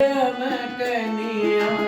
Yeah, man,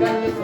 ਗੱਲ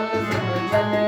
Thank you.